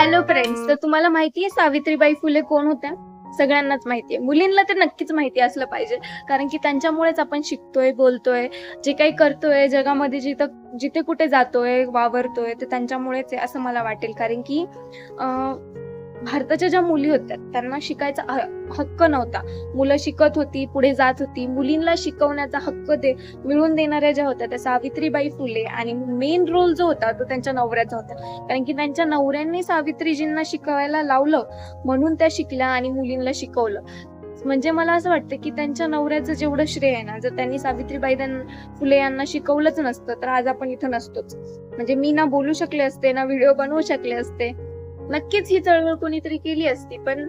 Hello friends तर तुम्हाला माहिती आहे सावित्रीबाई फुले कोण होत्या? सगळ्यांनाच माहिती आहे मुलींना तर नक्कीच माहिती असलं पाहिजे. कारण की त्यांच्यामुळेच आपण शिकतोय बोलतोय जे काही करतोय जगामध्ये जिथं जिथे कुठे जातोय वावरतोय ते त्यांच्यामुळेच आहे असं मला वाटेल. कारण की भारताच्या ज्या मुली होत्या त्यांना शिकायचा हक्क नव्हता. मुलं शिकत होती पुढे जात होती. मुलींना शिकवण्याचा हक्क दे मिळवून देणाऱ्या ज्या होत्या त्या सावित्रीबाई फुले. आणि मेन रोल जो होता तो त्यांच्या नवऱ्याचा होता. कारण की त्यांच्या नवऱ्यांनी सावित्रीजींना शिकवायला लावलं म्हणून त्या शिकल्या आणि मुलींना शिकवलं. म्हणजे मला असं वाटतं की त्यांच्या नवऱ्याचं जेवढं श्रेय आहे ना जर त्यांनी सावित्रीबाई फुले यांना शिकवलंच नसतं तर आज आपण इथं नसतोच. म्हणजे मी ना बोलू शकले असते ना व्हिडिओ बनवू शकले असते. नक्कीच ही चळवळ कोणीतरी केली असती पण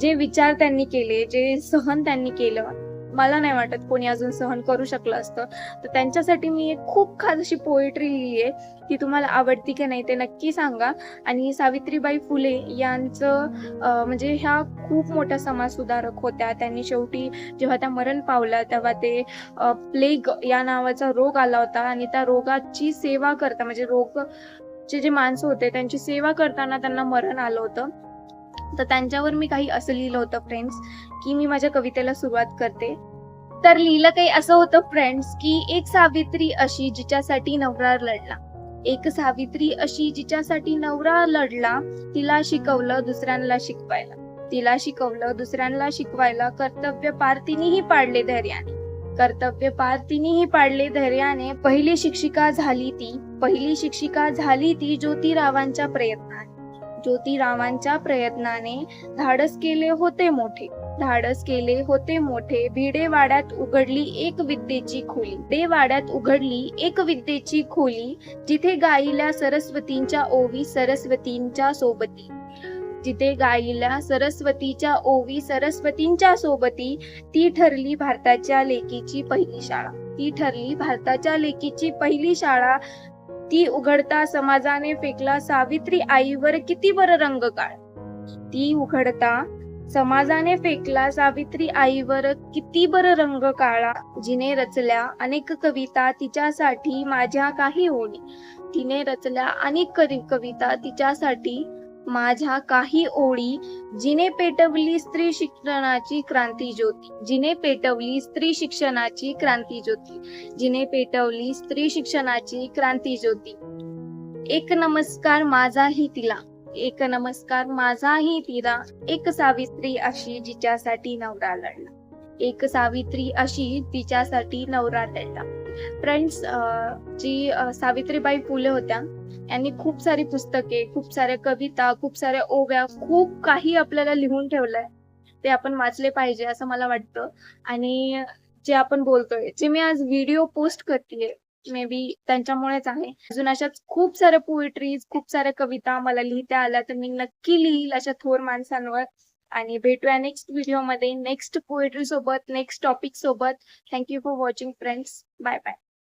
जे विचार त्यांनी केले जे सहन त्यांनी केलं मला नाही वाटत कोणी अजून सहन करू शकलं असतं. तर त्यांच्यासाठी मी एक खूप खास अशी पोएट्री लिहिली आहे ती तुम्हाला आवडती की नाही ते नक्की सांगा. आणि सावित्रीबाई फुले यांचं म्हणजे ह्या खूप मोठ्या समाजसुधारक होत्या. त्यांनी शेवटी जेव्हा त्या मरण पावल्या तेव्हा ते प्लेग या नावाचा रोग आला होता. आणि त्या रोगाची सेवा करता म्हणजे रोग चे जे माणसं होते त्यांची सेवा करताना त्यांना मरण आलं होतं. तर त्यांच्यावर मी काही असं लिहिलं होतं फ्रेंड्स की मी माझ्या कवितेला सुरुवात करते. तर लिहिलं काही असं होतं फ्रेंड्स की एक सावित्री अशी जिच्यासाठी नवरा लढला. एक सावित्री अशी जिच्यासाठी नवरा लढला तिला शिकवलं दुसऱ्यांना शिकवायला. तिला शिकवलं दुसऱ्यांना शिकवायला कर्तव्य पार तिनेही पाडले धैर्याने. कर्तव्य पार तिनेही पाडले धैर्याने. पहिली शिक्षिका झाली ती पहिली शिक्षिका झाली ती ज्योतिरावांच्या प्रयत्नाने. ज्योतिरावांच्या प्रयत्नाने धाडस केले होते मोठे. धाडस केले होते मोठे. भिडे वाड्यात उघडली एक विद्येची खोली. दे वाड्यात उघडली एक विद्येची खोली जिथे गाईल्या सरस्वतींच्या ओवी सरस्वतींच्या सोबती. जिथे गाईला सरस्वतीच्या ओवी सरस्वतींच्या सोबती ती ठरली भारताच्या लेकीची पहिली शाळा. ती ठरली भारताच्या लेकीची पहिली शाळा. ती उघडता समाजाने फेकला सावित्री आईवर किती बर रंग काळ. ती उघडता समाजाने फेकला सावित्री आईवर किती बर रंग काळा. जिने रचल्या अनेक कविता तिच्यासाठी माझ्या काही ओळी. तिने रचल्या अनेक कवि- कविता तिच्यासाठी माझ्या काही ओळी जिने पेटवली स्त्री शिक्षणाची क्रांती ज्योती. जिने पेटवली स्त्री शिक्षणाची क्रांती ज्योती. जिने पेटवली स्त्री शिक्षणाची क्रांती ज्योती. एक नमस्कार माझाही तिला. एक नमस्कार माझाही तिला. एक सावित्री अशी जिच्यासाठी नवरा लढला. एक सावित्री अशी तिच्यासाठी नवरा लढला. फ्रेंड्स जी सावित्रीबाई फुले होत्या यांनी खूप सारी पुस्तके खूप साऱ्या कविता खूप साऱ्या ओव्या खूप काही आपल्याला लिहून ठेवलंय. ते आपण वाचले पाहिजे असं मला वाटतं. आणि जे आपण बोलतोय जे मी आज व्हिडिओ पोस्ट करते मे बी त्यांच्यामुळेच आहे. अजून अशाच खूप साऱ्या पोएट्रीज खूप साऱ्या कविता मला लिहिता आल्या तर मी नक्की लिहील अशा थोर माणसांवर. आणि भेटूया नेक्स्ट व्हिडिओमध्ये नेक्स्ट पोएट्री सोबत नेक्स्ट टॉपिक सोबत. Thank you for watching friends bye bye